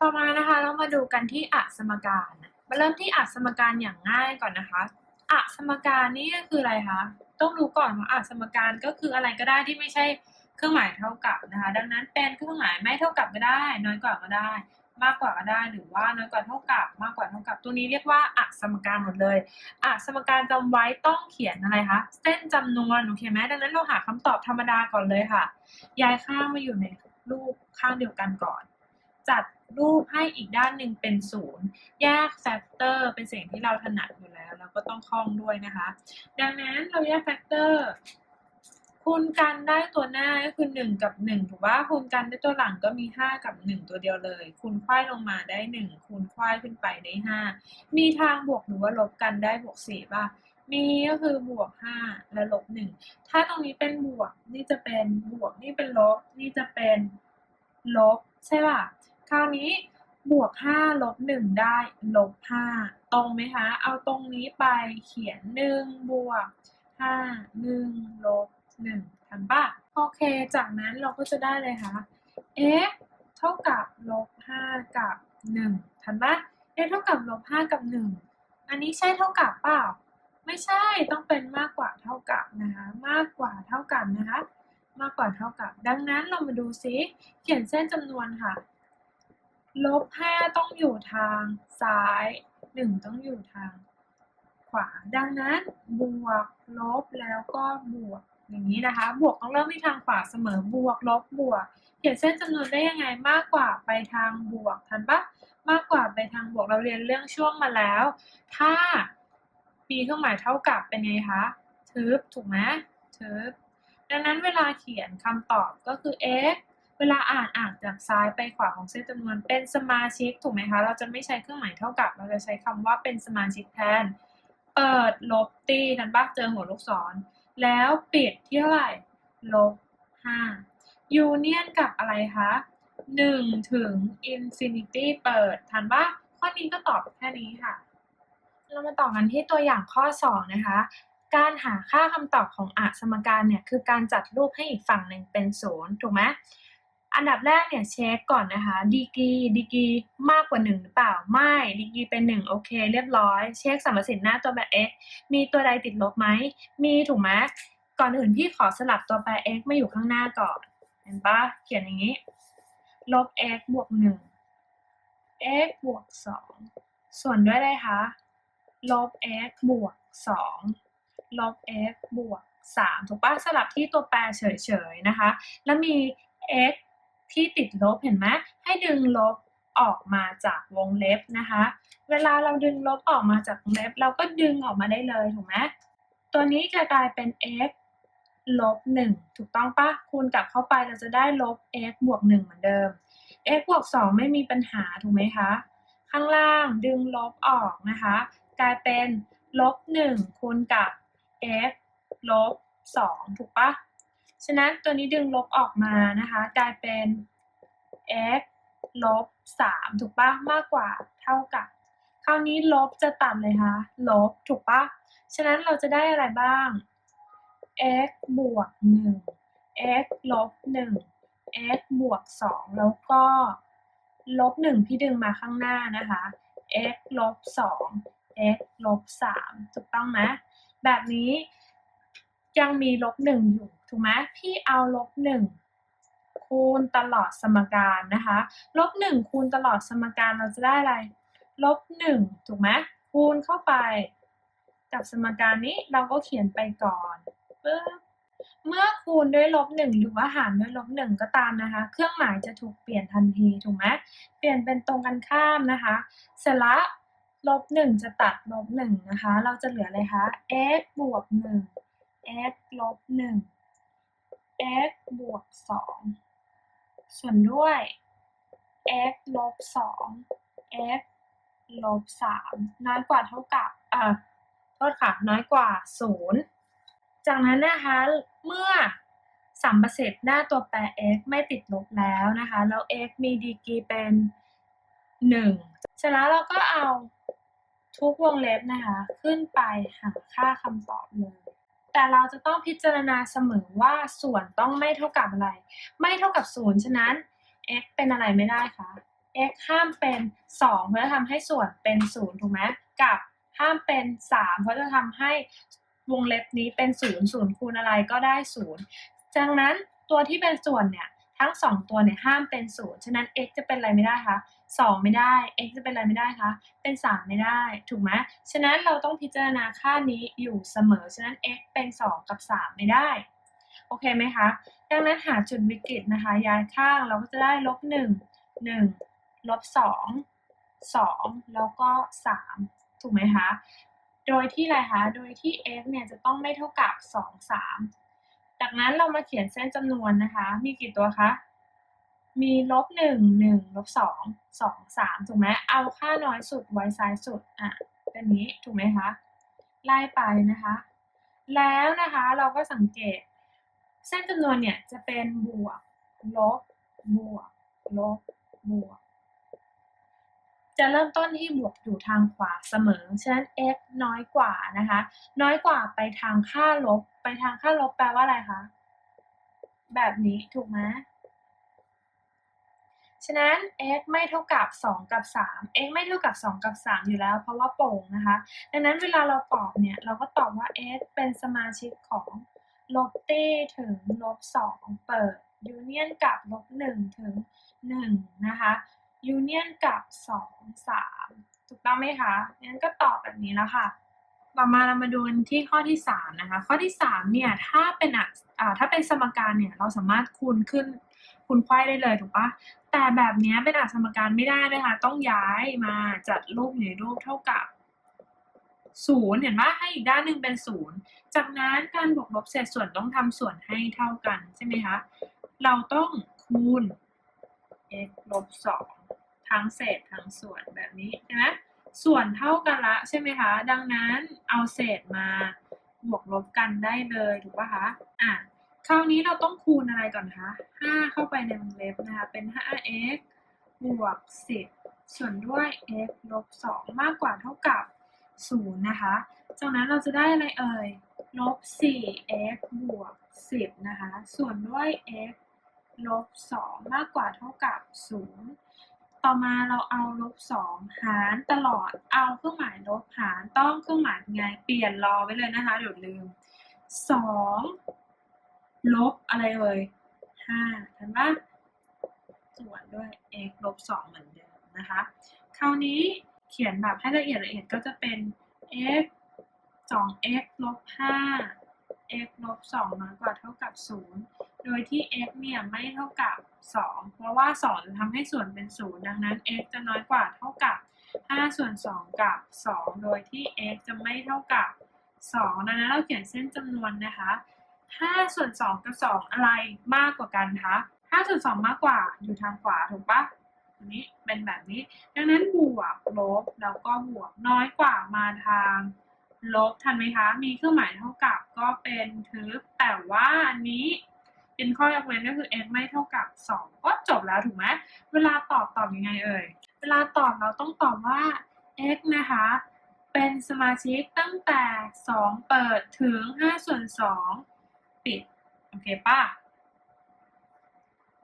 ต่อมานะคะเรามาดูกันที่อะสมการมาเริ่มที่อะสมการอย่างง่ายก่อนนะคะอะสมการนี่คืออะไรคะต้องรู้ก่อนว่าอะสมการก็คืออะไรก็ได้ที่ไม่ใช่เครื่องหมายเท่ากับนะคะ ดังนั้นเป็นเครื่องหมายไม่เท่ากับก็ได้ น้อยกว่าก็ได้ มากกว่าก็ได้หรือว่าน้อยกว่าเท่ากับ มากกว่าเท่ากับตัวนี้เรียกว่าอะสมการหมดเลยอะสมการจำไว้ต้องเขียนอะไรคะเส้นจำนวนโอเคไหมดังนั้นเราหาคำตอบธรรมดาก่อนเลยค่ะ ย้ายข้างมาอยู่ในรูปข้างเดียวกันก่อน จัดรูปให้อีกด้านหนึ่งเป็นศูนย์แยกแฟกเตอร์เป็นสิ่งที่เราถนัดอยู่แล้วเราก็ต้องคล่องด้วยนะคะ ดังนั้นเราแยกแฟกเตอร์คูณกันได้ตัวหน้าก็คือหนึ่งกับหนึ่งถูกว่าคูณกันได้ตัวหลังก็มีห้ากับหนึ่งตัวเดียวเลย คูณควายลงมาได้หนึ่งคูณควายขึ้นไปได้ห้ามีทางบวกหรือว่าลบกันได้บวกสี่ป่ะมีก็คือบวกห้าและลบหนึ่งถ้าตรงนี้เป็นบวกนี่จะเป็นบวกนี่เป็นลบนี่จะเป็นลบใช่ป่ะ คราวนี้บวกห้าลบหนึ่งได้ลบห้าตรงไหมคะ เอาตรงนี้ไปเขียนหนึ่งบวกห้าหนึ่งลบหนึ่งทันป่ะ โอเค จากนั้นเราก็จะได้เลยค่ะ x เท่ากับลบห้ากับหนึ่งทันป่ะ x เท่ากับลบห้ากับหนึ่งอันนี้ใช่เท่ากับเปล่า ไม่ใช่ ต้องเป็นมากกว่าเท่ากับนะคะ มากกว่าเท่ากันนะคะ มากกว่าเท่ากับ ดังนั้นเรามาดูซิ เขียนเส้นจำนวนค่ะ ลบห้าต้องอยู่ทางซ้ายหนึ่งต้องอยู่ทางขวา ดังนั้นบวกลบแล้วก็บวกอย่างนี้นะคะ บวกต้องเริ่มที่ทางขวาเสมอบวกลบบวกเขียนเส้นจำนวนได้ยังไงมากกว่าไปทางบวกทันปะมากกว่าไปทางบวกเราเรียนเรื่องช่วงมาแล้ว ถ้ามีเครื่องหมายเท่ากับเป็นไงคะทึบถูกไหมทึบดังนั้นเวลาเขียนคำตอบก็คือ x เวลาอ่านอ่านจากซ้ายไปขวาของเส้นจำนวนเป็นสมาชิกถูกไหมคะ เราจะไม่ใช้เครื่องหมายเท่ากับ เราจะใช้คำว่าเป็นสมาชิกแทน เปิดลบตีทันปะเจอหัวลูกศร แล้วปิดที่เท่าไหร่ลบห้ายูเนียนกับอะไรคะหนึ่งถึงอินฟินิตี้เปิดทันปะข้อนี้ก็ตอบแค่นี้ค่ะ เรามาต่อกันที่ตัวอย่างข้อ2นะคะการหาค่าคำตอบของอสมการเนี่ยคือการจัดรูปให้อีกฝั่งหนึ่งเป็นศูนย์ถูกไหม อันดับแรกเนี่ยเช็คก่อนนะคะดีกรีดีกรีมากกว่า 1 หรือเปล่า ไม่ดีกรีเป็น 1 โอเค เรียบร้อย เช็คสมสิทธิ์หน้าตัวแปร x มีตัวใดติดลบไหม มีถูกไหมก่อนอื่นพี่ขอสลับตัวแปร x มาอยู่ข้างหน้าก่อน เห็นปะเขียนอย่างนี้ ลบ x บวก 1 x บวก 2 ส่วนด้วยอะไรคะ ลบ x บวก 2 ลบ x บวก 3 ถูกปะสลับที่ตัวแปรเฉยๆนะคะ แล้วมี x ที่ติดลบเห็นไหมให้ดึงลบออกมาจากวงเล็บนะคะ เวลาเราดึงลบออกมาจากวงเล็บ เราก็ดึงออกมาได้เลยถูกไหมตัวนี้จะกลายเป็น x ลบ1ถูกต้องปะคูณกลับเข้าไปเราจะได้ลบ x บวก 1 เหมือนเดิม x บวก 2 ไม่มีปัญหาถูกไหมคะ ข้างล่างดึงลบออกนะคะ กลายเป็นลบ 1 คูณกับ x ลบ 2 ถูกปะ ฉะนั้นตัวนี้ดึงลบออกมานะคะกลายเป็น x ลบ3ถูกปะมากกว่าเท่ากับ คราวนี้ลบจะตัดเลยคะลบถูกปะฉะนั้นเราจะได้อะไรบ้าง x บวก 1 x ลบ 1 x บวก 2 แล้วก็ลบ 1 พี่ดึงมาข้างหน้านะคะ x ลบ 2 x ลบ 3 ถูกต้องไหมแบบนี้ ยังมีลบ1อยู่ถูกไหมพี่เอาลบ1คูณตลอดสมการนะคะลบ1คูณตลอดสมการเราจะได้อะไรลบ1ถูกไหมคูณเข้าไป กับสมการนี้เราก็เขียนไปก่อนปึ๊บเมื่อคูณด้วยลบหนึ่งหรือว่าหารด้วยลบหนึ่งก็ตามนะคะ เครื่องหมายจะถูกเปลี่ยนทันทีถูกไหมเปลี่ยนเป็นตรงกันข้ามนะคะ เสร็จละลบหนึ่งจะตัดลบหนึ่งนะคะ เราจะเหลืออะไรคะ x บวกหนึ่ง x ลบหนึ่ง x บวกสองส่วนด้วย x ลบสอง x ลบสามน้อยกว่าเท่ากับอ่าโทษค่ะ น้อยกว่าศูนย์จากนั้นนะคะ เมื่อสัมประสิทธิ์หน้าตัวแปร x ไม่ติดลบแล้วนะคะ แล้ว x มีดีกรีเป็น1เสร็จแล้วเราก็เอาทุกวงเล็บนะคะ ขึ้นไปหาค่าคำตอบเลย แต่เราจะต้องพิจารณาเสมอว่าส่วนต้องไม่เท่ากับอะไร ไม่เท่ากับศูนย์ฉะนั้น x เป็นอะไรไม่ได้คะ x ห้ามเป็น 2 เพราะจะทำให้ส่วนเป็น0ถูกไหมกับห้ามเป็น 3 เพราะจะทำให้วงเล็บนี้เป็น0 0คูณอะไรก็ได้0ดังนั้นตัวที่เป็นส่วนเนี่ย ทั้ง 2 ตัวเนี่ยห้ามเป็น0ฉะนั้น x จะเป็นอะไรไม่ได้คะ2 ไม่ได้ x จะเป็นอะไรไม่ได้คะ เป็น 3 ไม่ได้ ถูกไหมฉะนั้นเราต้องพิจารณาค่านี้อยู่เสมอ ฉะนั้น x เป็น 2 กับ 3 ไม่ได้ โอเคไหมคะ ดังนั้นหาจุดวิกฤตนะคะ ย้ายข้างเราก็จะได้ลบ 1 1 ลบ 2 2 แล้วก็ 3 ถูกไหมคะ โดยที่อะไรคะ โดยที่ x เนี่ยจะต้องไม่เท่ากับ 2 3 จากนั้นเรามาเขียนเส้นจำนวนนะคะ มีกี่ตัวคะ มีลบ1 1ลบ2 2 3ถูกไหมเอาค่าน้อยสุดไว้ซ้ายสุดอะเป็นนี้ถูกไหมคะ ไล่ไปนะคะ แล้วนะคะเราก็สังเกต เส้นจำนวนเนี่ยจะเป็นบวกลบบวกลบบวก จะเริ่มต้นที่บวกอยู่ทางขวาเสมอ ฉะนั้น x น้อยกว่านะคะ น้อยกว่าไปทางค่าลบ ไปทางค่าลบแปลว่าอะไรคะ แบบนี้ถูกไหมฉะนั้น x ไม่เท่ากับ 2 กับ 3 x ไม่เท่ากับ 2 กับ 3 อยู่แล้ว เพราะว่าโป่งนะคะ ดังนั้นเวลาเราตอบเนี่ย เราก็ตอบว่า x เป็นสมาชิกของลบตี้ถึงลบ2เปิดยูเนียนกับลบ1ถึง1นะคะ ยูเนียนกับ2 3ถูกต้องไหมคะงั้นก็ตอบแบบนี้แล้วค่ะ ต่อมาเรามาดูที่ข้อที่3นะคะ ข้อที่3เนี่ยถ้าเป็นอ่าถ้าเป็นสมการเนี่ยเราสามารถคูณขึ้นคูณไขว้ได้เลยถูกปะแต่แบบนี้เป็นอัสมการไม่ได้นะคะ ต้องย้ายมาจัดรูปอยู่ในรูปเท่ากับศูนย์เห็นว่าให้อีกด้านหนึ่งเป็นศูนย์จากนั้นการบวกลบเศษส่วนต้องทำส่วนให้เท่ากันใช่ไหมคะ เราต้องคูณ x ลบสอง ทั้งเศษทั้งส่วนแบบนี้ใช่ไหมส่วนเท่ากันละใช่ไหมคะ ดังนั้นเอาเศษมาบวกลบกันได้เลยถูกปะคะอะคราวนี้เราต้องคูณอะไรก่อนคะ 5 เข้าไปในวงเล็บนะคะ เป็น 5x บวก 10 ส่วนด้วย x ลบ 2 มากกว่าเท่ากับ 0 นะคะ จากนั้นเราจะได้อะไรเอ่ย ลบ 4x บวก 10 นะคะ ส่วนด้วย x ลบ 2 มากกว่าเท่ากับ 0 ต่อมาเราเอาลบ2หารตลอดเอาเครื่องหมายลบหารต้องเครื่องหมายไงเปลี่ยนรอไว้เลยนะคะเดี๋ยวลืม2ลบอะไรเอ่ยห้าเห็นปะส่วนด้วย x ลบสองเหมือนเดิมนะคะ คราวนี้เขียนแบบให้ละเอียดละเอียดก็จะเป็น x สอง x ลบห้า x ลบสองน้อยกว่าเท่ากับศูนย์โดยที่ x เนี่ยไม่เท่ากับสองเพราะว่าสองจะทำให้ส่วนเป็นศูนย์ดังนั้น x จะน้อยกว่าเท่ากับห้าส่วนสองกับสองโดยที่ x จะไม่เท่ากับสองดังนั้นเราเขียนเส้นจำนวนนะคะ 5 ส่วน 2 กับ 2 อะไรมากกว่ากันคะ 5 ส่วน 2 มากกว่าอยู่ทางขวาถูกปะอันนี้เป็นแบบนี้ ดังนั้นบวกลบแล้วก็บวกน้อยกว่ามาทาง ลบทันไหมคะ มีเครื่องหมายเท่ากับก็เป็นทึบ แต่ว่าอันนี้เป็นข้อยกเว้นก็คือ x ไม่เท่ากับ 2 ก็จบแล้วถูกไหมเวลาตอบตอบยังไงเอ่ย เวลาตอบเราต้องตอบว่า x นะคะ เป็นสมาชิกตั้งแต่ 2 เปิดถึง 5 ส่วน 2 ปิด โอเคป่ะ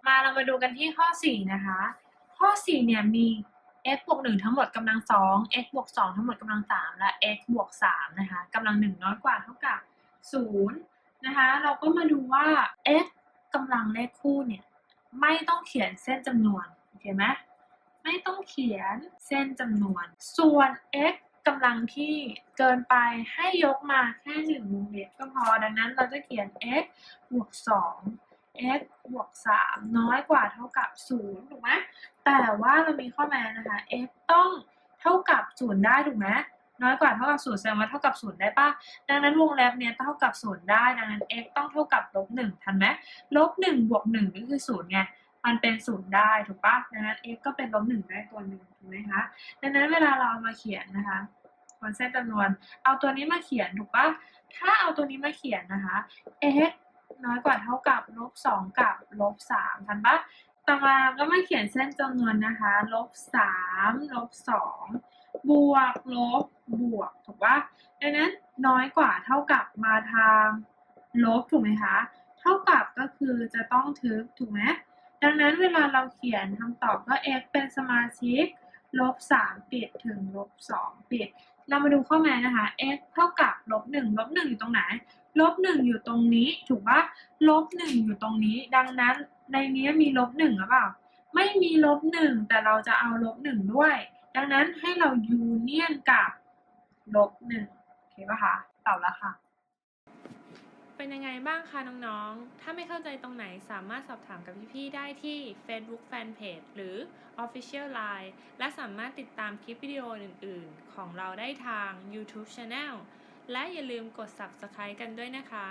มาเรามาดูกันที่ข้อ 4 นะคะ ข้อ 4 เนี่ยมี x บวก1ทั้งหมดกำลัง2 x บวก2ทั้งหมดกำลัง3และ x บวก3นะคะกำลัง1น้อยกว่าเท่ากับ0นะคะเราก็มาดูว่า x กำลังเลขคู่เนี่ยไม่ต้องเขียนเส้นจำนวนโอเคไหมไม่ต้องเขียนเส้นจำนวน ส่วน x กำลังที่เกินไปให้ยกมาแค่หนึ่งวงเล็บก็พอดังนั้นเราจะเขียน x บวก2 x บวก3น้อยกว่าเท่ากับ0ถูกไหม แต่ว่าเรามีข้อแม้นะคะ x ต้องเท่ากับ0ได้ถูกไหมน้อยกว่าเท่ากับ0แสดงว่าเท่ากับ0ได้ปะดังนั้นวงเล็บเนี้ยเท่ากับ0ได้ดังนั้น x ต้องเท่ากับลบ1ทันไหมลบ1บวก1ก็คือ0ไงมันเป็น0ได้ถูกปะดังนั้น x ก็เป็นลบ1ได้ตัวหนึ่งถูกไหมคะดังนั้นเวลาเราเอามาเขียนนะคะบนเส้นจำนวน เอาตัวนี้มาเขียนถูกปะถ้าเอาตัวนี้มาเขียนนะคะ x น้อยกว่าเท่ากับลบ2กับลบ3ทันปะ ต่อมาก็มาเขียนเส้นจำนวนนะคะลบ3ลบ2บวกลบบวกถูกปะดังนั้นน้อยกว่าเท่ากับมาทางลบถูกไหมคะเท่ากับก็คือจะต้องทึบถูกไหมดังนั้นเวลาเราเขียนคำตอบว่า x เป็นสมาชิกลบสามปิดถึงลบสองปิด เรามาดูข้อแม้นะคะ x เท่ากับลบหนึ่งลบหนึ่งอยู่ตรงไหน ลบหนึ่งอยู่ตรงนี้ ถูกปะลบหนึ่งอยู่ตรงนี้ ดังนั้น ในนี้มีลบหนึ่งหรือเปล่า ไม่มีลบหนึ่งแต่เราจะเอาลบหนึ่งด้วย ดังนั้นให้เรายูเนียนกับลบหนึ่งโอเคปะคะตอบแล้วค่ะ เป็นยังไงบ้างคะน้องๆ ถ้าไม่เข้าใจตรงไหนสามารถสอบถามกับพี่ๆ ได้ที่ Facebook Fanpage หรือ Official Line และสามารถติดตามคลิปวิดีโออื่นๆ ของเราได้ทาง YouTube Channel และอย่าลืมกด Subscribe กันด้วยนะคะ